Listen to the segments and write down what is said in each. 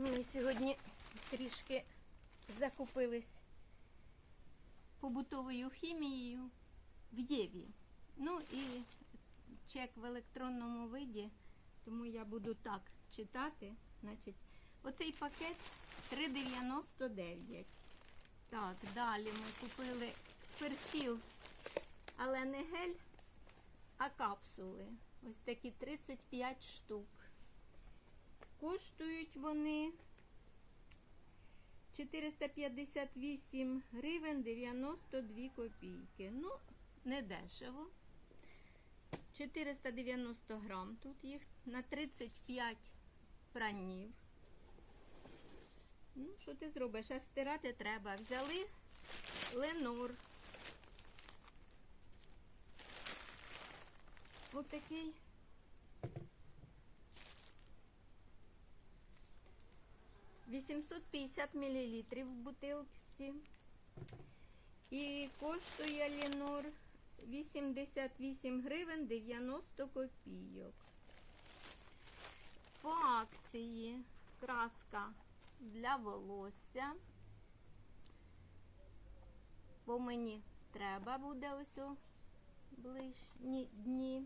Ми сьогодні трішки закупились побутовою хімією в Єві. Ну і чек в електронному виді, тому я буду так читати. Значить, оцей пакет 3,99. Так, далі ми купили персіл, але не гель, а капсули. Ось такі 35 штук. Коштують вони 458 гривень 92 копійки. Ну, не дешево. 490 грам тут їх на 35 пранів. Ну, що ти зробиш? А стирати треба. Взяли ленор. Ось такий 850 мл в бутилці. І коштує лінор 88 гривень 90 копійок. По акції краска для волосся. Бо мені треба буде ось ближні дні.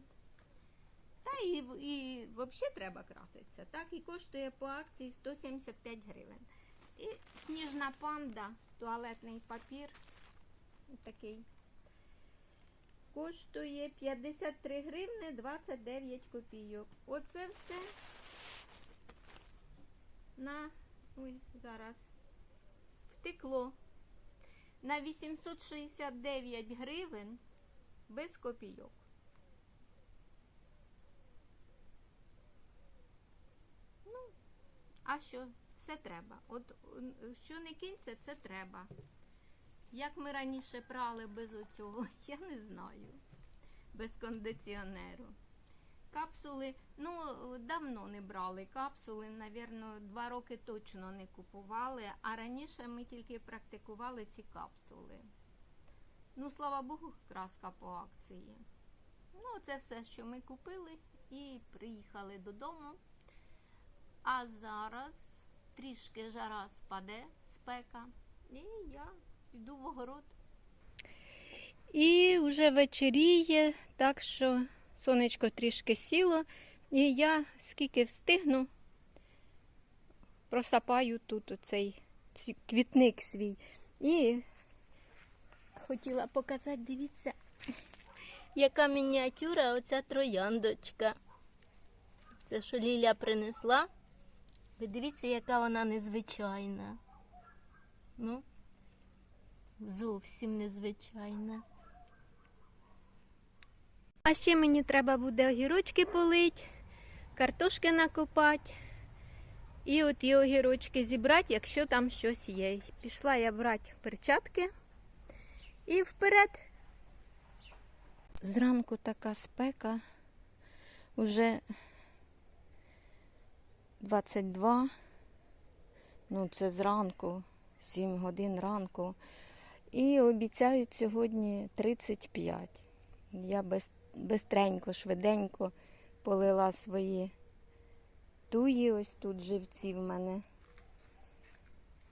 Та і, і взагалі треба краситися. Так, і коштує по акції 175 гривень. І сніжна панда, туалетний папір. Такий. Коштує 53 гривни 29 копійок. Оце все на. Ой, зараз. Втекло. На 869 гривень без копійок. Ну, а що? Все треба. От що не кинься, це треба. Як ми раніше прали без оцього, я не знаю. Без кондиціонеру. Капсули, ну, давно не брали капсули, навірно, два роки точно не купували, а раніше ми тільки практикували ці капсули. Ну, слава Богу, краска по акції. Ну, це все, що ми купили, і приїхали додому. А зараз трішки жара спаде, спека, і я йду в огород. І вже вечеріє, так що сонечко трішки сіло, і я скільки встигну, просапаю тут оцей квітник свій. І хотіла показати, дивіться, яка мініатюра оця трояндочка. Це що Ліля принесла. Ви дивіться, яка вона незвичайна. Ну, зовсім незвичайна. А ще мені треба буде огірочки полить, картошки накопати. І от і огірочки зібрати, якщо там щось є. Пішла я брати перчатки і вперед. Зранку така спека. Уже 22. Ну, це зранку, 7 годин ранку. І обіцяють сьогодні 35. Я без, бистренько, швиденько полила свої туї, ось тут живці в мене.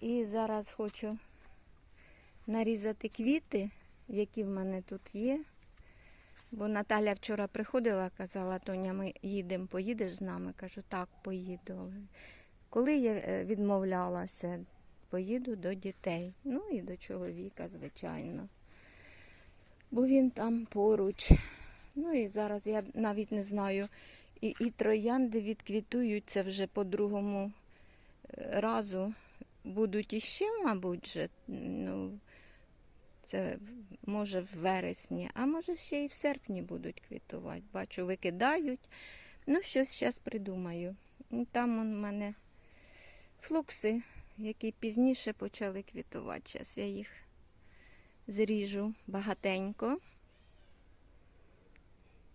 І зараз хочу нарізати квіти, які в мене тут є. Бо Наталя вчора приходила, казала, Тоня, ми їдемо, поїдеш з нами? Кажу, так, поїду. Коли я е, відмовлялася, поїду до дітей. Ну і до чоловіка, звичайно. Бо він там поруч. Ну і зараз я навіть не знаю. І, і троянди відквітуються вже по другому е, разу. Будуть іще, мабуть, же, ну, це може в вересні, а може ще й в серпні будуть квітувати. Бачу, викидають. Ну, щось зараз придумаю. Ну, Там в мене флукси, які пізніше почали квітувати. Зараз я їх зріжу багатенько.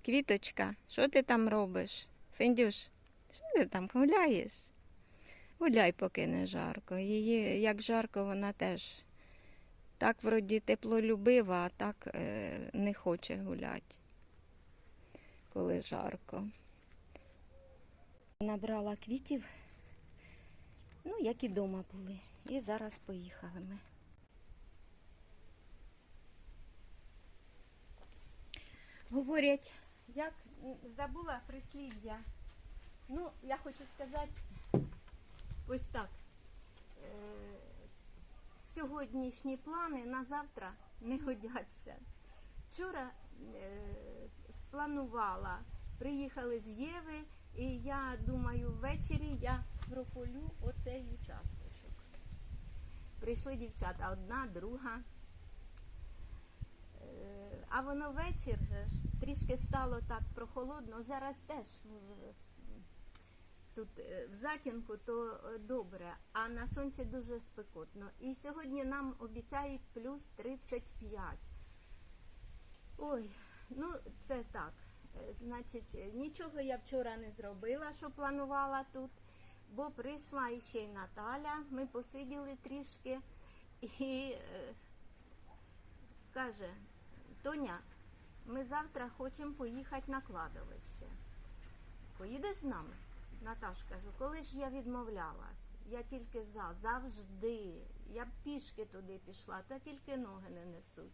Квіточка, що ти там робиш? Фендюш, що ти там гуляєш? Гуляй, поки не жарко. Її, як жарко, вона теж так вроді теплолюбива, а так е, не хоче гуляти, коли жарко. Набрала квітів. Ну, як і вдома були. І зараз поїхали ми. Говорять, як забула прислів'я. Ну, я хочу сказати ось так. Сьогоднішні плани на завтра не годяться. Вчора е, спланувала, приїхали з Єви, і я думаю, ввечері я прополю оцей участочок. Прийшли дівчата, одна, друга. Е, А воно вечір трішки стало так прохолодно. Зараз теж тут е, в затінку, то е, добре, а на сонці дуже спекотно. І сьогодні нам обіцяють плюс 35. Ой, ну це так. Е, Значить, нічого я вчора не зробила, що планувала тут, бо прийшла іще й Наталя. Ми посиділи трішки і каже, Тоня, ми завтра хочемо поїхати на кладовище. Поїдеш з нами? Наташ кажу, коли ж я відмовлялась? Я тільки за, завжди. Я б пішки туди пішла, та тільки ноги не несуть.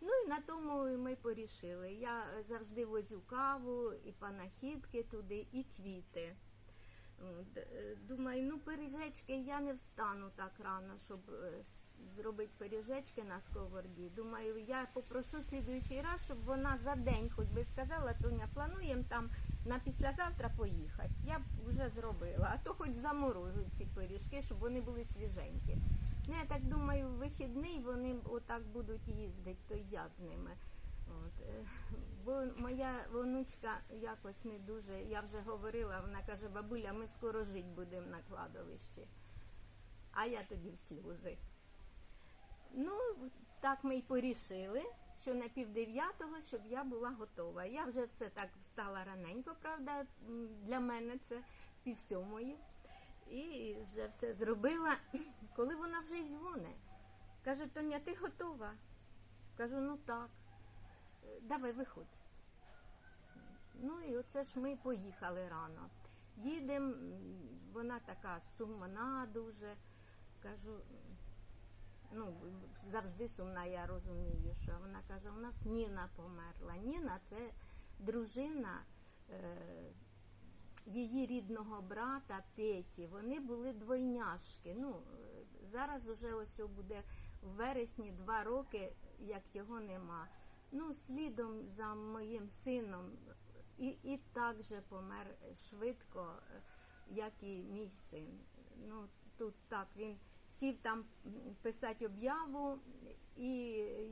Ну і на тому ми порішили. Я завжди возю каву і панахідки туди, і квіти. Е, Думаю, ну пиріжечки я не встану так рано, щоб е, зробити пиріжечки на сковороді. Думаю, я попрошу слідуючий раз, щоб вона за день хоч би сказала, Тоня, плануємо там на післязавтра поїхати. Я б вже зробила, а то хоч заморожу ці пиріжки, щоб вони були свіженькі. Ну, я так думаю, в вихідний вони отак будуть їздити, то я з ними. От. е, Бо моя онучка якось не дуже, я вже говорила, вона каже, бабуля, ми скоро жити будемо на кладовищі. А я тоді в сльози. Ну, так ми й порішили, що на півдев'ятого, щоб я була готова. Я вже все так встала раненько, правда, для мене це півсьомої. І вже все зробила, коли вона вже й дзвонить. Каже, Тоня, ти готова? Кажу, ну так. «Е, Давай виходь. Ну і оце ж ми поїхали рано. Їдемо, вона така сумна дуже. Кажу, ну, завжди сумна, я розумію, що вона каже, у нас Ніна померла. Ніна це дружина е, її рідного брата Петі. Вони були двойняшки. Ну, е, зараз уже ось буде в вересні два роки, як його нема. Ну, слідом за моїм сином і, і так же помер швидко, е, як і мій син. Ну, тут так він сів там писати об'яву, і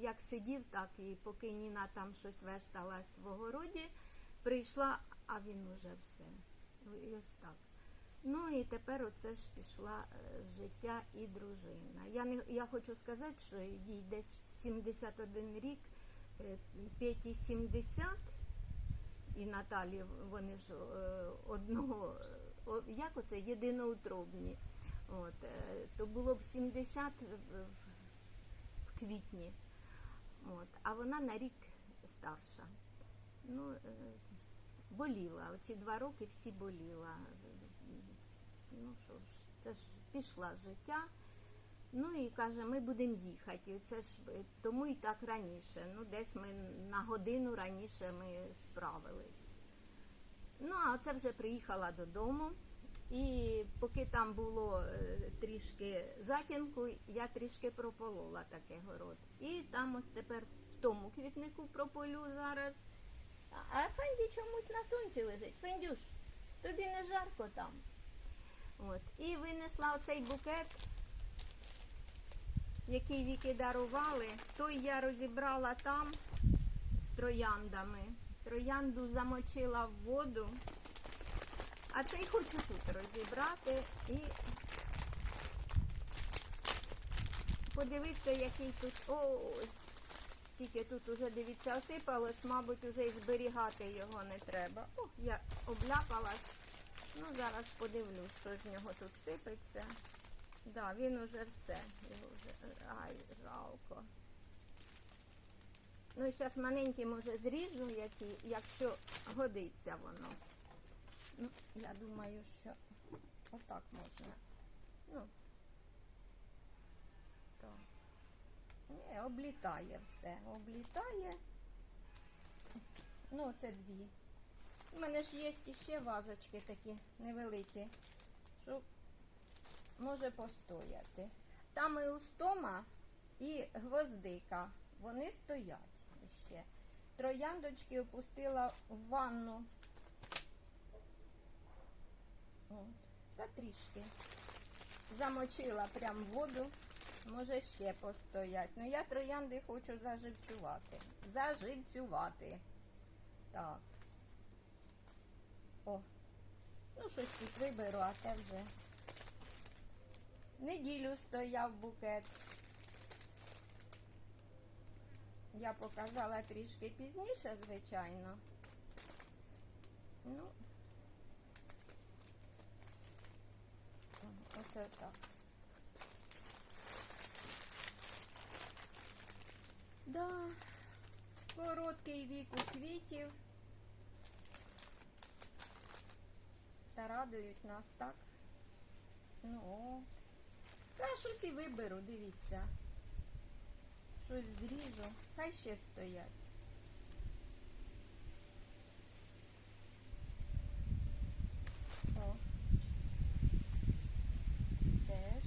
як сидів, так і поки Ніна там щось вешталась в огороді, прийшла, а він уже все. І ось так. Ну і тепер оце ж пішла е, життя і дружина. Я не я хочу сказати, що їй десь 71 рік, е, Петі 70, і Наталі вони ж е, одного, як оце, єдиноутробні. От, е, то було б 70 в, квітні. От, а вона на рік старша. Ну, е, боліла. Оці два роки всі боліла. Ну що ж, це ж пішла життя. Ну і каже, ми будемо їхати. Це ж е, тому і так раніше. Ну, десь ми на годину раніше ми справились. Ну, а це вже приїхала додому. І поки там було е, трішки затінку, я трішки прополола таке город. І там от тепер в тому квітнику прополю зараз. А- Фенді чомусь на сонці лежить. Фендюш, тобі не жарко там. От. І винесла оцей букет, який віки дарували. Той я розібрала там з трояндами. Троянду замочила в воду. А цей хочу тут розібрати і подивитися, який тут. О, скільки тут уже, дивіться, осипалось, мабуть, уже і зберігати його не треба. О, я обляпалась. Ну, зараз подивлюсь, що з нього тут сипеться. Да, він уже все. Його вже... Ай, жалко. Ну, і зараз маленький, може, зріжу, які, якщо годиться воно. Ну, я думаю, що отак можна. Ну. Так. Ні, облітає все. Облітає. Ну, це дві. У мене ж є ще вазочки такі невеликі, що може постояти. Там і устома, і гвоздика. Вони стоять ще. Трояндочки опустила в ванну. Та трішки. Замочила прям воду. Може ще постоять. Ну я троянди хочу заживцювати. Заживцювати. Так. О. Ну, щось тут виберу, а те вже. Неділю стояв букет. Я показала трішки пізніше, звичайно. Ну, так. Да, короткий вік у квітів. Та радують нас так. Ну, о. Та щось і виберу, дивіться. Щось зріжу. Хай ще стоять. О. Теж.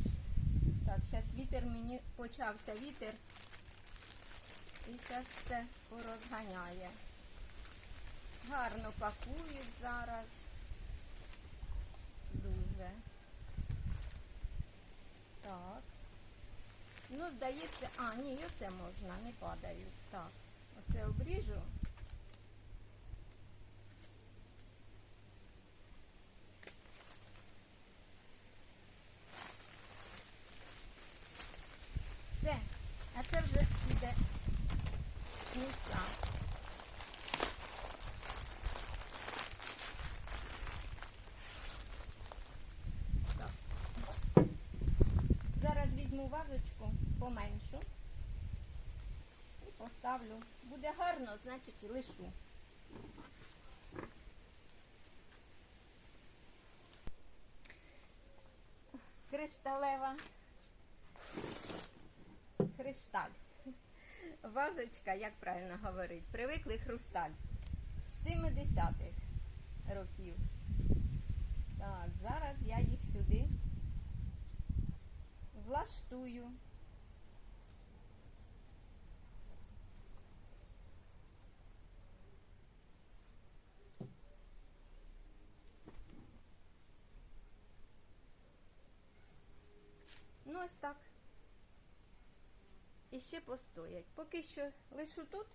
Так, зараз вітер мені почався вітер. І зараз все порозганяє. Гарно пакують зараз. Дуже. Так. Ну, здається, а, ні, оце можна, не падають. Так, оце обріжу. Все, а це вже йде місця. Так. Зараз візьму вазочку поменшу і поставлю. Буде гарно, значить лишу. Кришталева. Кришталь. Вазочка, як правильно говорить, привикли хрусталь з 70-х років. Так, зараз я їх сюди влаштую. Ну, ось так. І ще постоять. Поки що лишу тут,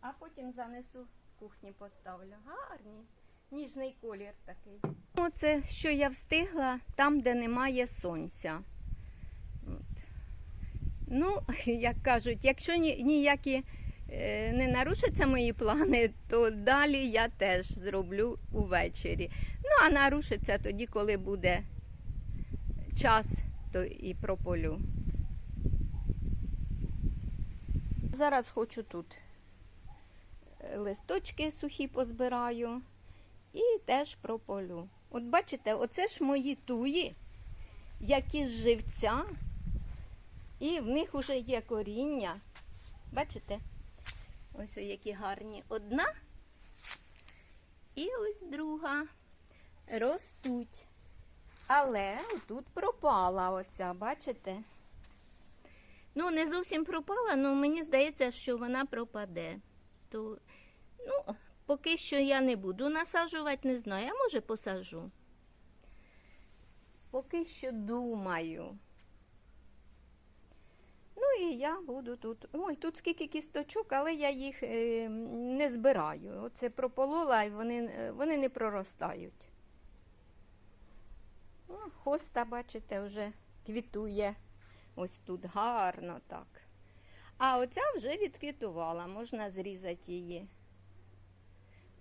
а потім занесу в кухні поставлю. Гарні. Ніжний колір такий. Оце, що я встигла там, де немає сонця. От. Ну, як кажуть, якщо ніякі е, не нарушаться мої плани, то далі я теж зроблю увечері. Ну, а нарушиться тоді, коли буде час, то і прополю. Зараз хочу тут е, листочки сухі позбираю і теж прополю. От бачите, оце ж мої туї, які з живця, і в них вже є коріння. Бачите? Ось які гарні. Одна і ось друга ростуть. Але тут пропала оця, бачите? Ну, не зовсім пропала, але мені здається, що вона пропаде. То, ну, поки що я не буду насаджувати, не знаю. Я може посаджу. Поки що думаю. Ну і я буду тут. Ой, тут скільки кісточок, але я їх е, не збираю. Оце прополола і вони, е, вони не проростають. О, хоста, бачите, вже квітує. Ось тут гарно так. А оця вже відквітувала, можна зрізати її.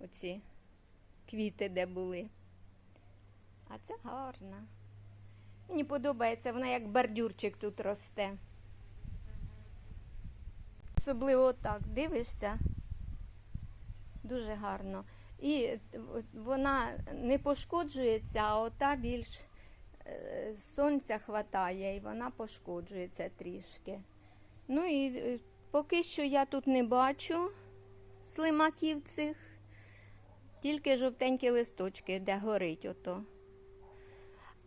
Оці квіти, де були. А це гарна. Мені подобається, вона як бордюрчик тут росте. Особливо так дивишся. Дуже гарно. І вона не пошкоджується, а ота більш е, сонця хватає і вона пошкоджується трішки. Ну і е, поки що я тут не бачу слимаків цих, тільки жовтенькі листочки, де горить ото.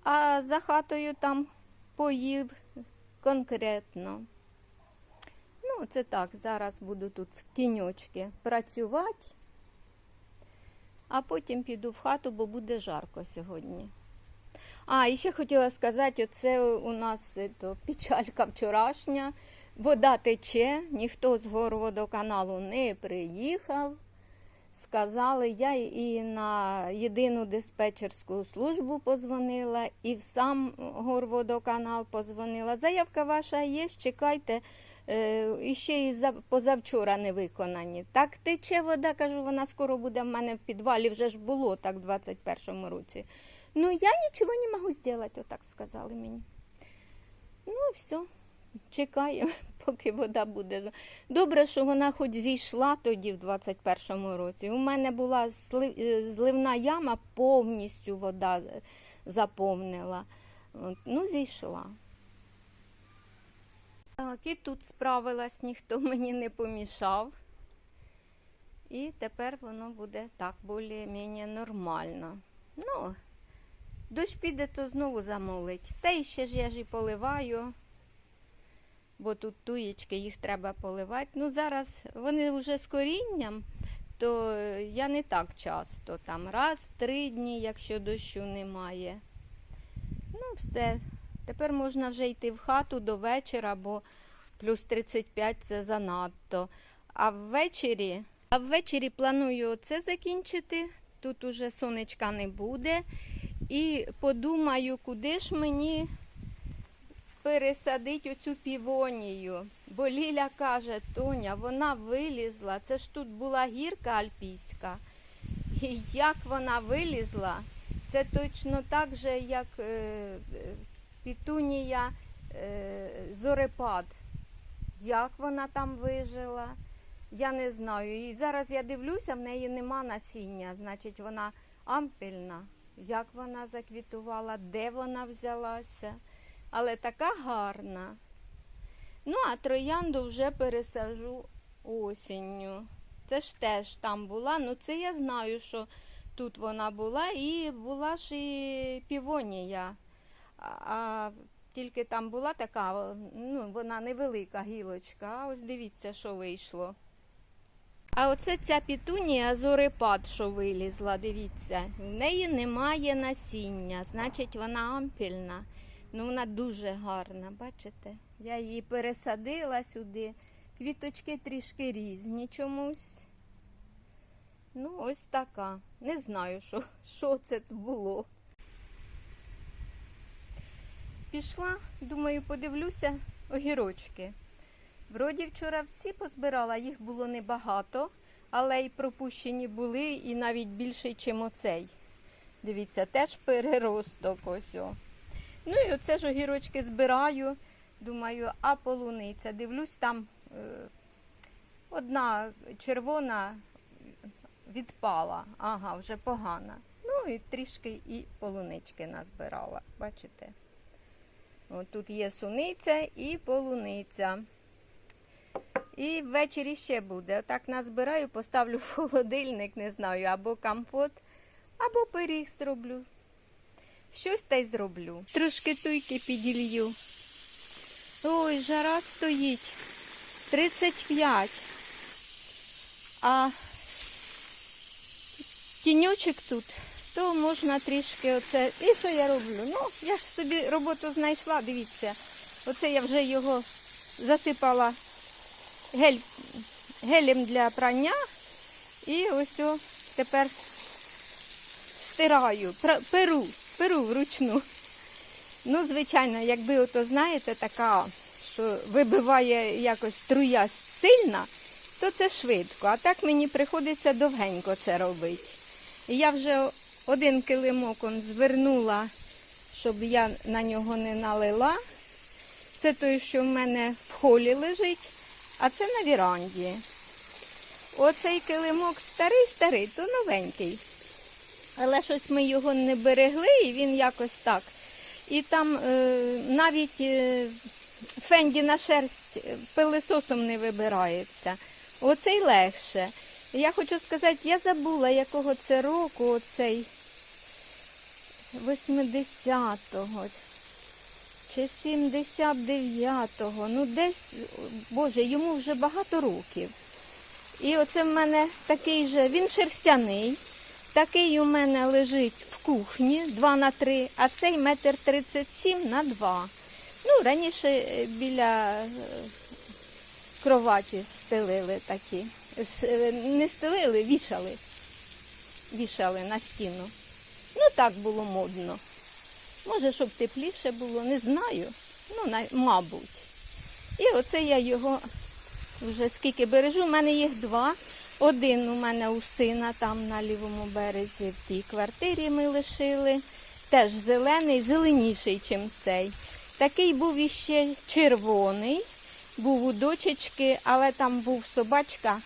А за хатою там поїв конкретно. Ну, це так, зараз буду тут в тіньочки працювати, а потім піду в хату, бо буде жарко сьогодні. А, і ще хотіла сказати, оце у нас то, печалька вчорашня. Вода тече, ніхто з горводоканалу не приїхав. Сказали, я і на єдину диспетчерську службу позвонила, і в сам горводоканал позвонила. Заявка ваша є, чекайте. Е, і ще і позавчора не виконані. Так тече вода, кажу, вона скоро буде в мене в підвалі, вже ж було так в 21-му році. Ну, я нічого не можу зробити, отак сказали мені. Ну, все, чекаємо, поки вода буде. Добре, що вона хоч зійшла тоді в 21-му році. У мене була е, зливна яма, повністю вода е, заповнила. Ну, зійшла. Так, і тут справилась, ніхто мені не помішав. І тепер воно буде так більш-менш нормально. Ну, дощ піде, то знову замолить. Та і ще ж я ж і поливаю, бо тут туєчки, їх треба поливати. Ну, зараз вони вже з корінням, то е, я не так часто. Там раз, три дні, якщо дощу немає. Ну, все. Тепер можна вже йти в хату до вечора, бо плюс 35 це занадто. А ввечері, а ввечері планую це закінчити. Тут уже сонечка не буде. І подумаю, куди ж мені пересадити оцю півонію. Бо Ліля каже, Тоня, вона вилізла. Це ж тут була гірка альпійська. І як вона вилізла, це точно так же, як е, пітунія е, зорепад. Як вона там вижила, я не знаю. І зараз я дивлюся, в неї нема насіння, значить вона ампельна. Як вона заквітувала, де вона взялася. Але така гарна. Ну, а троянду вже пересажу осінню. Це ж теж там була. Ну, це я знаю, що тут вона була, і була ж і півонія. А, тільки там була така, ну, вона невелика гілочка, а ось дивіться, що вийшло. А оце ця пітунія зорепад, що вилізла, дивіться. В неї немає насіння, значить вона ампільна. Ну, вона дуже гарна, бачите? Я її пересадила сюди. Квіточки трішки різні чомусь. Ну, ось така. Не знаю, що, що це було. Пішла, думаю, подивлюся огірочки. Вроді вчора всі позбирала, їх було небагато, але й пропущені були, і навіть більший, ніж оцей. Дивіться, теж переросток ось. о. Ну і оце ж огірочки збираю. Думаю, а полуниця. Дивлюсь, там е, одна червона відпала. Ага, вже погана. Ну і трішки і полунички назбирала. Бачите? От тут є суниця і полуниця. І ввечері ще буде. Отак назбираю, поставлю в холодильник, не знаю, або компот, або пиріг зроблю. Щось та й зроблю. Трошки туйки піділью. Ой, жара стоїть. 35. А тіньочок тут, то можна трішки оце. І що я роблю? Ну, я ж собі роботу знайшла, дивіться. Оце я вже його засипала гель, гелем для прання. І ось тепер стираю, перу, перу вручну. Ну, звичайно, якби ото, знаєте, така, що вибиває якось струя сильна, то це швидко. А так мені приходиться довгенько це робити. І я вже один килимок он звернула, щоб я на нього не налила. Це той, що в мене в холі лежить, а це на віранді. Оцей килимок старий-старий, то новенький. Але щось ми його не берегли, і він якось так. І там е, навіть е, фендіна шерсть е, пилисосом не вибирається. Оцей легше. Я хочу сказати, я забула, якого це року, оцей 80-го чи 79-го. Ну, десь, Боже, йому вже багато років. І оце в мене такий же, він шерстяний. Такий у мене лежить в кухні 2 на 3, а цей метр 37 на 2. Ну, раніше е, біля е, кроваті стелили такі. Е, Не стелили, вішали. Вішали на стіну. Ну, так було модно. Може, щоб тепліше було, не знаю. Ну, мабуть. І оце я його вже скільки бережу. У мене їх два. Один у мене у сина там на лівому березі в тій квартирі ми лишили. Теж зелений, зеленіший, ніж цей. Такий був іще червоний, був у дочечки, але там був собачка,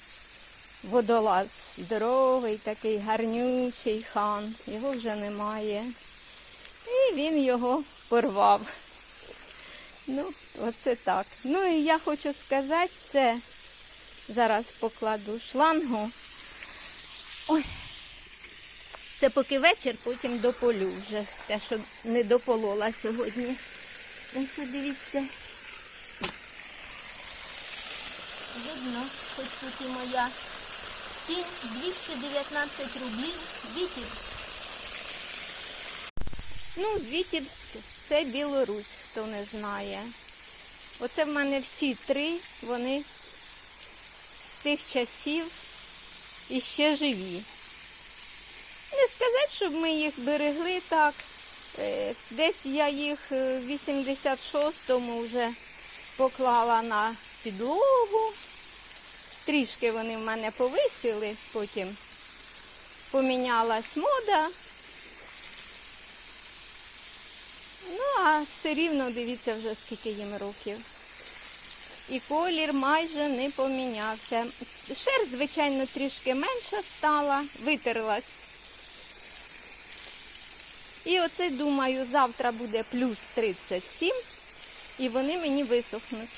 водолаз, здоровий, такий гарнючий хан. Його вже немає. І він його порвав. Ну, оце так. Ну і я хочу сказати, це зараз покладу шлангу. Ой. Це поки вечір, потім дополю вже те, що не дополола сьогодні. Ось дивіться. Видно, хоч тут і моя тінь 219 рублів. Вітів. Ну, Вітівськ це Білорусь, хто не знає. Оце в мене всі три, вони тих часів і ще живі. Не сказати, щоб ми їх берегли так. Е, Десь я їх е, в 86-му вже поклала на підлогу. Трішки вони в мене повисіли, потім помінялась мода. Ну, а все рівно дивіться вже скільки їм років. І колір майже не помінявся. Шерсть, звичайно, трішки менша стала, витерлась. І оце, думаю, завтра буде плюс 37, і вони мені висохнуть.